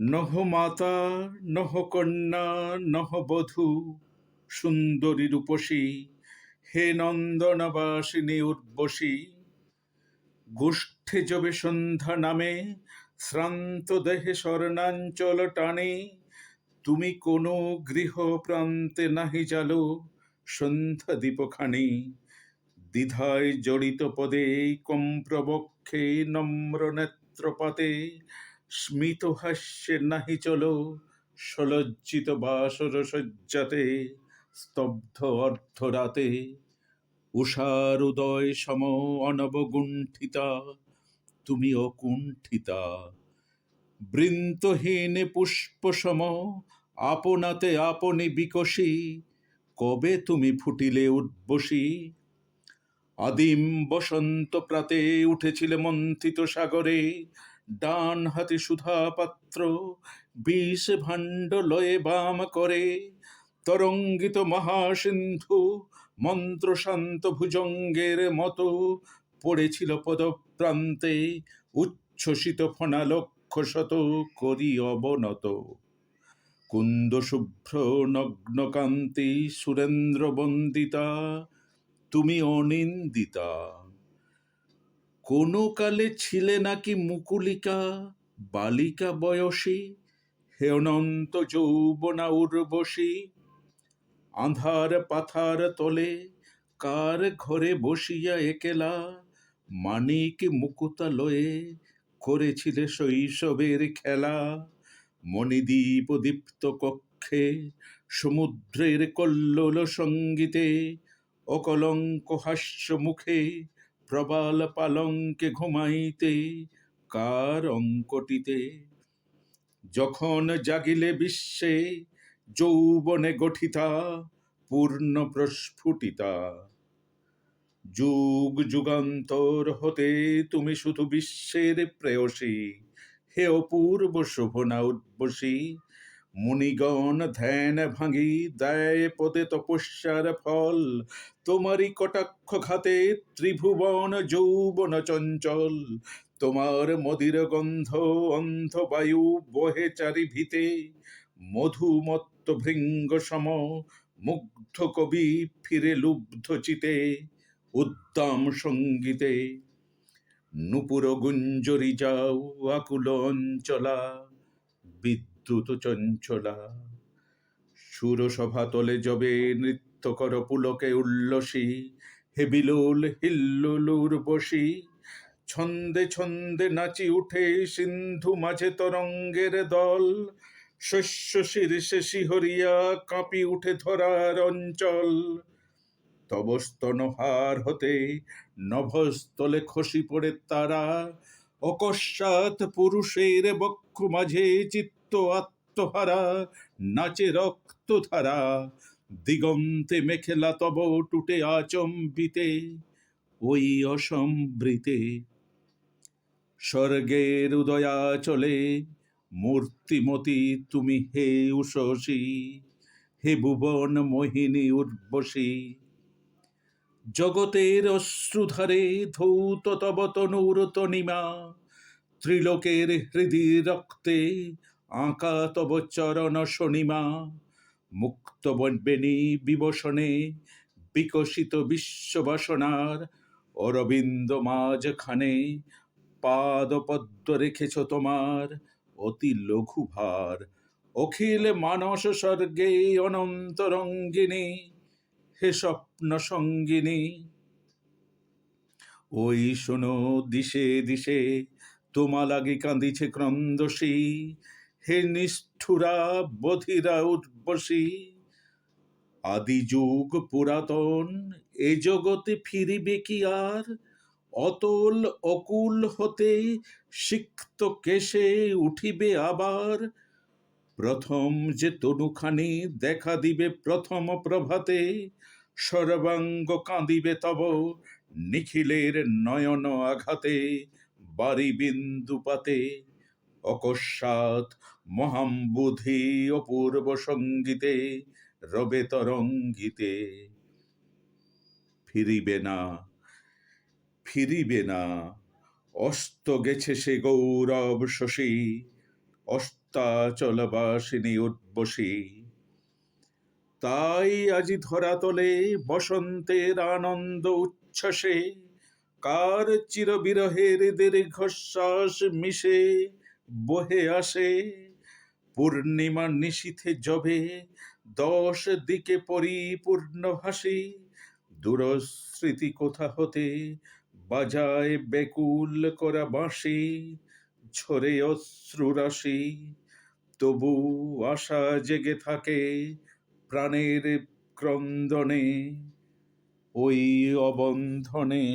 নহ মাতা, নহ কন্যা, নহ বধূ, সুন্দরী রূপসী, হে নন্দনবাসিনী উর্বশী। গোষ্ঠে যবে সন্ধ্যা নামে, শ্রান্ত দেহে স্বর্ণাঞ্চল টানে, তুমি কোনো গৃহ প্রান্তে নাহি জালো, সন্ধ্যা দীপখানি। দ্বিধায় জড়িত পদে, কম্প্রবক্ষে নম্র নেত্রপাতে স্মিত হাস্যে নাহি চলো, সলজ্জিত বাসর সজ্জাতে, স্তব্ধ অর্ধরাতে, উষার উদয় সম অনবগুণ্ঠিতা, তুমি অকুণ্ঠিতা। বৃন্তহীন পুষ্প সম, আপনাতে আপনি বিকশী, কবে তুমি ফুটিলে উদ্বসী? আদিম বসন্ত প্রাতে উঠেছিলে মন্থিত সাগরে ডান হাতে সুধা পাত্র বিষ ভাণ্ড লয়ে বাম করে তরঙ্গিত মহাসিন্ধু মন্ত্র শান্ত ভুজঙ্গের মতো পড়েছিল পদপ্রান্তে উচ্ছ্বসিত ফনা লক্ষ শত করি অবনত কুন্দ শুভ্র নগ্নকান্তি সুরেন্দ্র বন্দিতা তুমি অনিন্দিতা কোনো কালে ছিলে নাকি মুকুলিকা, বালিকা বয়সী? হে অনন্ত যৌবনা উর্বশী আধার পাথার তলে কার ঘরে বসিয়া একেলা? মানিক মুকুতা লয়ে করেছিলে শৈশবের খেলা। মণিদ্বীপ দীপ্ত কক্ষে সমুদ্রের কল্লোল সঙ্গীতে, অকলঙ্ক হাস্য মুখে প্রবাল পালঙ্কে ঘুমাইতে, কার অঙ্কটিতে? যখন জাগিলে বিশ্বে যৌবনে গঠিতা, পূর্ণ প্রস্ফুটিতা। যুগ যুগান্তর হতে তুমি শুধু বিশ্বের প্রেয়সী, হে অপূর্ব শোভনা উদ্বসী মুনিগণ ধ্যান ভাঙি, দেয় পদে তপস্যার ফল। তোমারই কটাক্ষ ঘাতে ত্রিভুবন যৌবন চঞ্চল। তোমার মদির গন্ধ অন্ধ বায়ু বহে চারি ভিতে মধুমত্ত ভৃঙ্গ সম, মুগ্ধ কবি ফিরে লুব্ধ চিতে। উদ্দাম সঙ্গীতে, নুপুর গুঞ্জরি যাও, আকুল অঞ্চলা। বিদ্যুৎ চঞ্চলা। সুরসভা তলে যবে নৃত্য কর পুলকে উল্লসী হে বিলোল হিল্লোলুর বসি। ছন্দে ছন্দে নাচি উঠে সিন্ধু মাঝে তরঙ্গের দল। শস্য শীর্ষে শিহরিয়া কাঁপি উঠে ধরার অঞ্চল। তব স্তনহার হতে নভস্থলে খসি পড়ে তারা। অকস্মাৎ পুরুষের বক্ষ মাঝে চিত্ত আত্মহারা, নাচে রক্তধারা দিগন্তে মেখেলা তব টুটে আচম্বিতে, ওই অসম্বৃতে। স্বর্গের উদয়া চলে, মূর্তিমতি তুমি হে উষসী, হে ভুবন মোহিনী উর্বশী। জগতের অশ্রুধারে ধৌত তব তনুর তনিমা, ত্রিলোকের হৃদি রক্তে আঁকা তব চরণ শনিমা মুক্ত বেণী বিবসনে বিকশিত বিশ্ববাসনার অরবিন্দ মাঝখানে পাদপদ্ম রেখেছ তোমার অতি লঘু ভার অখিল মানস স্বর্গে অনন্ত রঙ্গিনী হে স্বপ্ন সঙ্গিনী। ওই শোনো দিশে দিশে, তোমা লাগি কাঁদিছে ক্রন্দসী হে নিষ্ঠুরা বধিরা উর্বশী আদি যুগ পুরাতন, এ জগতে ফিরিবে কি আর? অতল অকুল হতে সিক্ত কেশে উঠিবে আবার। প্রথম যে তনুখানি দেখা দিবে প্রথম প্রভাতে, সর্বাঙ্গ কাঁদিবে তব নিখিলের নয়ন আঘাতে বাড়ি বিন্দুপাতে অকস্মাৎ মহাম্বুধি অপূর্ব সঙ্গীতে, রবে তরঙ্গিতে। ফিরিবে না ফিরিবে না, অস্ত গেছে সে গৌরব শশী, অস্তাচলবাসিনী উদ্বসী। তাই আজি ধরাতলে বসন্তের আনন্দ উচ্ছ্বাসে, কার চিরবিরহের দীর্ঘশ্বাস মিশে বহে আসে, পূর্ণিমা নিশীথে জবে, দশ দিকে পরিপূর্ণ হাসি দূরস্মৃতি কোথা হতে, বাজায় বেকুল করা বাঁশি, ঝরে অশ্রুরাশি তবু আশা জেগে থাকে প্রাণের ক্রন্দনে, ওই অবন্ধনে।